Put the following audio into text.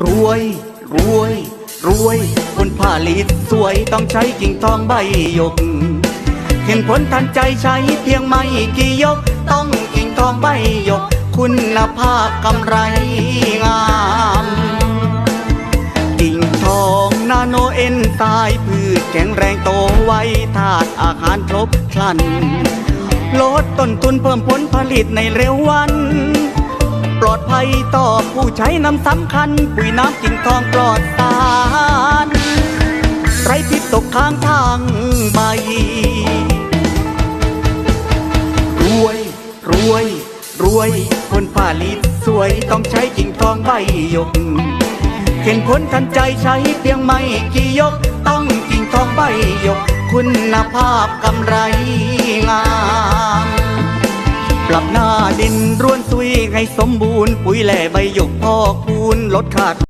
รวยรวยรวยผลผลิตสวยต้องใช้กิ่งทองใบหยก เห็นผลทันใจใช้เพียงไม่กี่ยก ต้องกิ่งทองใบหยก คุณภาพกำไรงาม กิ่งทองนาโนเอ็นตายพืชแข็งแรงโตไวธาตุอาหารครบครัน ลดต้นทุนเพิ่มผลผลิตในเร็ววัน ต่อผู้ใช้น้ำสำคัญ ปุ๋ยน้ำกิ่งทองปลอดสารไรพิษตกค้างทางใบรวยรวยรวยผลผลิตสวยต้องใช้กิ่งทองใบยก เห็นผลทันใจใช้เพียงไม่กี่ยก ต้องกิ่งทองใบยก คุณภาพกำไรงาม ปรับหน้าดินร่วนซุยให้สมบูรณ์ปุ๋ยแหล่ใบหยกพอกปูนลดขาด